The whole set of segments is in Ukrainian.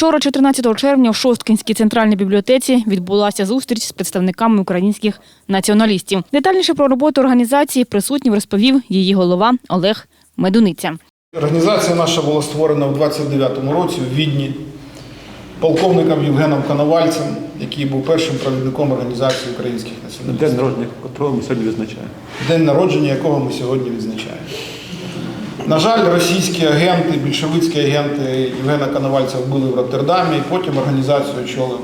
Вчора, 14 червня, у Шосткинській центральній бібліотеці відбулася зустріч з представниками українських націоналістів. Детальніше про роботу організації присутнім розповів її голова Олег Медуниця. Організація наша була створена в 29-му році в Відні полковником Євгеном Коновальцем, який був першим провідником організації українських націоналістів, День народження, котрого ми сьогодні відзначаємо. день народження якого ми сьогодні відзначаємо. На жаль, російські агенти, більшовицькі агенти Євгена Коновальця вбили в Роттердамі, потім організацію очолив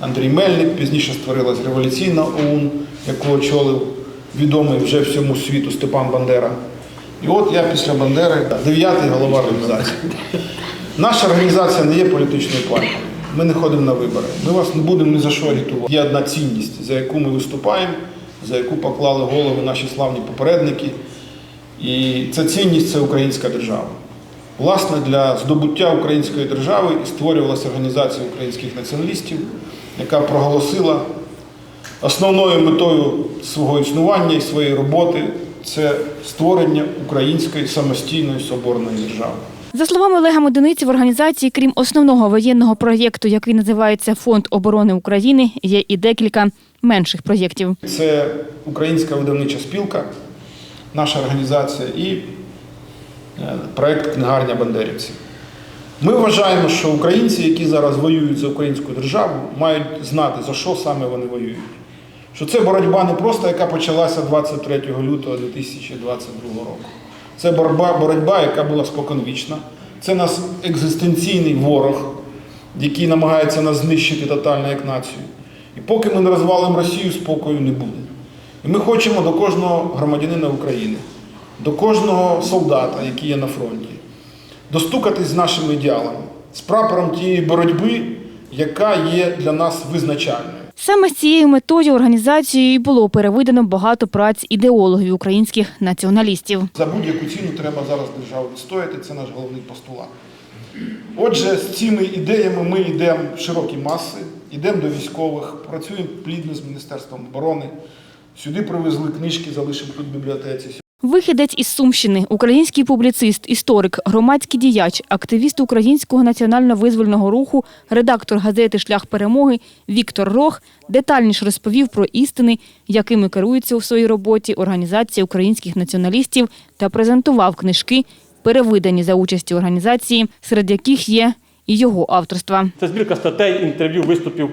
Андрій Мельник, пізніше створилась революційна ОУН, яку очолив відомий вже всьому світу Степан Бандера. І от я після Бандери дев'ятий голова організації. Наша організація не є політичною партією. Ми не ходимо на вибори. Ми вас не будемо ні за що агітувати. Є одна цінність, за яку ми виступаємо, за яку поклали голови наші славні попередники. І ця цінність це українська держава. Власне, для здобуття української держави створювалася організація українських націоналістів, яка проголосила основною метою свого існування і своєї роботи це створення української самостійної соборної держави. За словами Олега Медуниці, в організації, крім основного воєнного проєкту, який називається Фонд оборони України, є і декілька менших проєктів. Це Українська видавнича спілка, наша організація і е, проект Книгарня Бандерівців. Ми вважаємо, що українці, які зараз воюють за українську державу, мають знати, за що саме вони воюють. Що це боротьба не просто, яка почалася 23 лютого 2022 року. Це боротьба, боротьба, яка була споконвічна. Це нас екзистенційний ворог, який намагається нас знищити тотально як націю. І поки ми не розвалимо Росію, спокою не буде. І ми хочемо до кожного громадянина України, до кожного солдата, який є на фронті, достукатись з нашими ідеалами, з прапором тієї боротьби, яка є для нас визначальною. Саме з цією метою організацією було переведено багато праць ідеологів українських націоналістів. За будь-яку ціну треба зараз державу відстояти, це наш головний постулат. Отже, з цими ідеями ми йдемо в широкі маси, йдемо до військових, працюємо плідно з Міністерством оборони. Сюди привезли книжки, залишимо тут в бібліотеці. Вихідець із Сумщини, український публіцист, історик, громадський діяч, активіст українського національно-визвольного руху, редактор газети Шлях перемоги Віктор Рох детальніше розповів про істини, якими керується у своїй роботі Організація українських націоналістів та презентував книжки, перевидані за участі організації, серед яких є і його авторства. Це збірка статей, інтерв'ю, виступів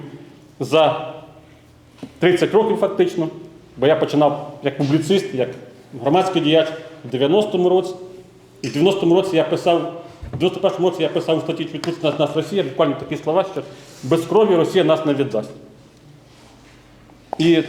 за 30 років фактично, бо я починав як публіцист, як громадський діяч в 90-му році. І в 90-му році я писав, в 91-му році я писав у статті «Чи відпустить нас, нас Росія, буквально такі слова, що без крові Росія нас не віддасть. І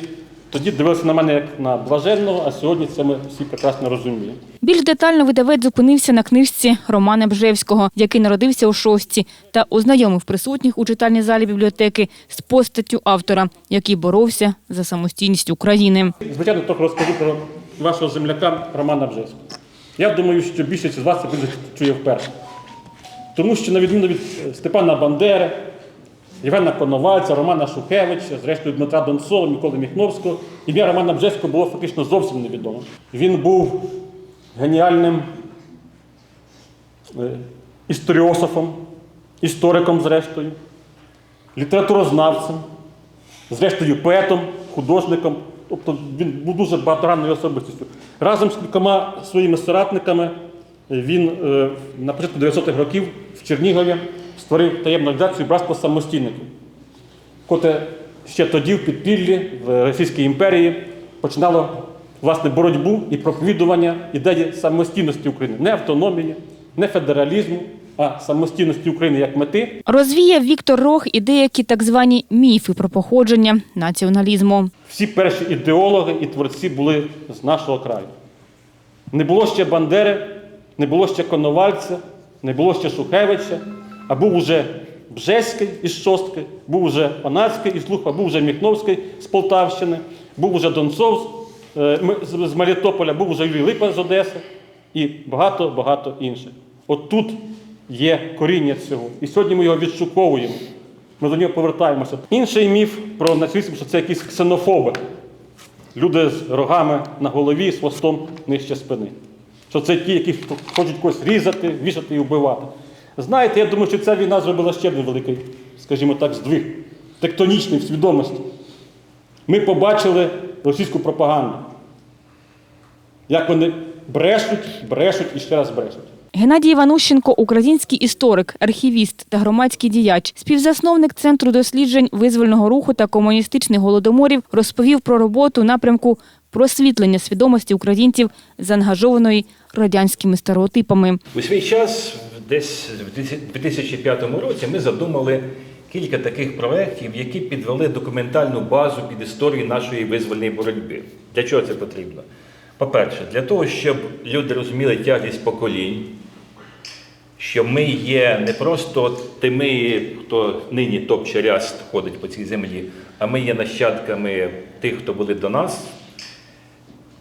тоді дивилися на мене як на блаженного, а сьогодні це ми всі прекрасно розуміємо. Більш детально видавець зупинився на книжці Романа Бжевського, який народився у шостці, та ознайомив присутніх у читальній залі бібліотеки з постаттю автора, який боровся за самостійність України. Звичайно, трохи розкажу про вашого земляка Романа Бжевського. Я думаю, що більшість з вас це чує вперше. Тому що, на відміну від е, Степана Бандери, Євгена Коновальця, Романа Шухевича, зрештою Дмитра Донцова, Миколи Міхновського, ім'я Романа Бжевського було фактично зовсім невідоме. Він був геніальним е, історіософом, істориком, зрештою, літературознавцем, зрештою поетом, художником. Тобто він був дуже багатогранною особистістю. Разом з кількома своїми соратниками він е, на початку 90-х років в Чернігові створив таємну організацію Братство самостійників, котре ще тоді в підпіллі в Російській імперії починало власне боротьбу і проповідування ідеї самостійності України, не автономії, не федералізму, а самостійності України як мети. Розвіяв Віктор Рох і деякі так звані міфи про походження націоналізму. Всі перші ідеологи і творці були з нашого краю. Не було ще Бандери, не було ще Коновальця, не було ще Шухевича, а був уже Бжеський із Шостки, був уже Панацький із Луха, був уже Міхновський з Полтавщини, був уже Донцов з- е, з Мелітополя, був уже Юрій Липа з Одеси і багато-багато інших. От тут є коріння цього. І сьогодні ми його відшуковуємо. Ми до нього повертаємося. Інший міф про нацизм, що це якісь ксенофоби. Люди з рогами на голові, з хвостом нижче спини. Що це ті, які хочуть когось різати, вішати і вбивати. Знаєте, я думаю, що ця війна зробила ще один великий, скажімо так, здвиг, тектонічний в свідомості. Ми побачили російську пропаганду. Як вони брешуть, брешуть і ще раз брешуть. Геннадій Іванущенко – український історик, архівіст та громадський діяч, співзасновник Центру досліджень визвольного руху та комуністичних голодоморів, розповів про роботу напрямку просвітлення свідомості українців, заангажованої радянськими стереотипами. У свій час, десь в 2005 році, ми задумали кілька таких проєктів, які підвели документальну базу під історію нашої визвольної боротьби. Для чого це потрібно? По-перше, для того, щоб люди розуміли тяглість поколінь, що ми є не просто тими, хто нині топче ряст ходить по цій землі, а ми є нащадками тих, хто були до нас,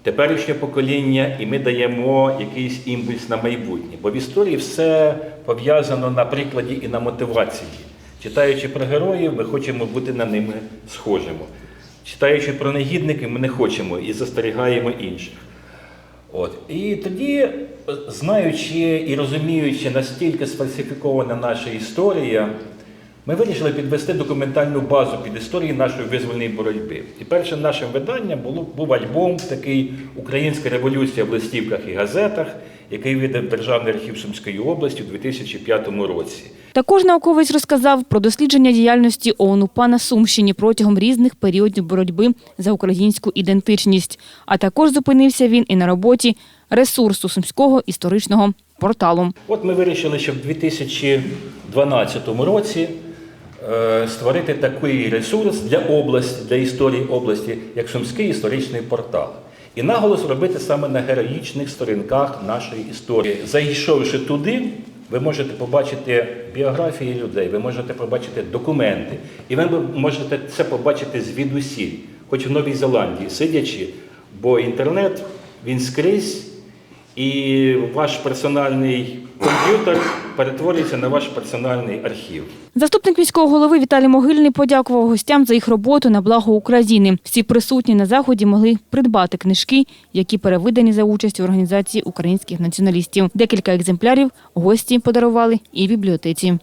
теперішнє покоління, і ми даємо якийсь імпульс на майбутнє. Бо в історії все пов'язано на прикладі і на мотивації. Читаючи про героїв, ми хочемо бути на ними схожими. Читаючи про негідників, ми не хочемо і застерігаємо інших. От. І тоді, знаючи і розуміючи, настільки сфальсифікована наша історія, ми вирішили підвести документальну базу під історії нашої визвольної боротьби. І першим нашим виданням було, був альбом такий Українська революція в листівках і газетах, який видав Державний архів Сумської області у 2005 році. Також науковець розказав про дослідження діяльності ООН-УПА на Сумщині протягом різних періодів боротьби за українську ідентичність. А також зупинився він і на роботі ресурсу Сумського історичного порталу. От ми вирішили, що в 2012 році створити такий ресурс для області, для історії області, як Сумський історичний портал. І наголос робити саме на героїчних сторінках нашої історії. Зайшовши туди, ви можете побачити біографії людей, ви можете побачити документи, і ви можете це побачити звідусіль, хоч в Новій Зеландії, сидячи, бо інтернет він скрізь. І ваш персональний комп'ютер перетворюється на ваш персональний архів. Заступник міського голови Віталій Могильний подякував гостям за їх роботу на благо України. Всі присутні на заході могли придбати книжки, які перевидані за участю організації українських націоналістів. Декілька екземплярів гості подарували і бібліотеці.